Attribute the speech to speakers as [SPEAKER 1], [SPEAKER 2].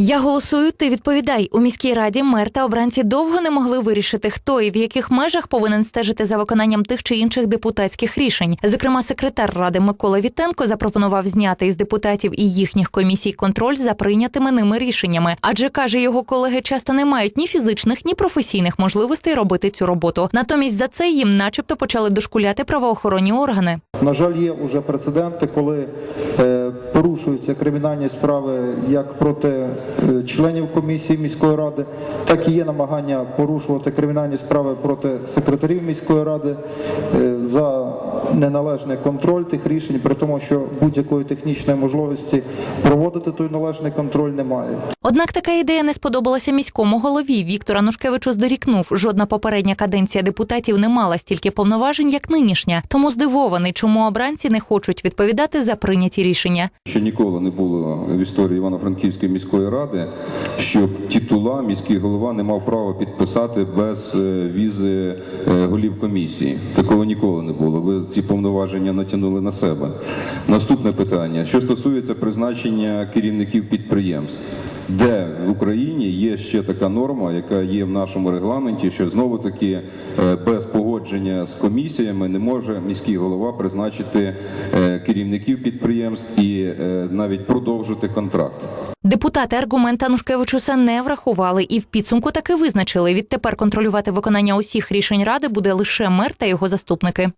[SPEAKER 1] Я голосую, ти відповідай. У міській раді мер та обранці довго не могли вирішити, хто і в яких межах повинен стежити за виконанням тих чи інших депутатських рішень. Зокрема, секретар ради Микола Вітенко запропонував зняти із депутатів і їхніх комісій контроль за прийнятими ними рішеннями. Адже каже, його колеги часто не мають ні фізичних, ні професійних можливостей робити цю роботу. Натомість за це їм, начебто, почали дошкуляти правоохоронні органи.
[SPEAKER 2] На жаль, є вже прецеденти, коли е, порушуються кримінальні справи як проти е, членів комісії міської ради, так і є намагання порушувати кримінальні справи проти секретарів міської ради е, за неналежний контроль тих рішень, при тому, що будь-якої технічної можливості проводити той належний контроль немає.
[SPEAKER 1] Однак така ідея не сподобалася міському голові. Віктор Анушкевичу здорікнув. Жодна попередня каденція депутатів не мала стільки повноважень, як нинішня. Тому здивований, чому обранці не хочуть відповідати за прийняті рішення.
[SPEAKER 3] Що ніколи не було в історії Івано-Франківської міської ради, щоб титула міський голова не мав права підписати без е, візи е, голів комісії. Такого ніколи не було. Ви ці повноваження натягнули на себе. Наступне питання: що стосується призначення керівників підприємств. Де в Україні є ще така норма, яка є в нашому регламенті, що знову таки е, без погодження з комісіями не може міський голова призначити е, керівників підприємств і е, навіть продовжити контракт.
[SPEAKER 1] Депутати аргумент Анушкевичуса не врахували і в підсумку таки визначили. Відтепер контролювати виконання усіх рішень ради буде лише мер та його заступники.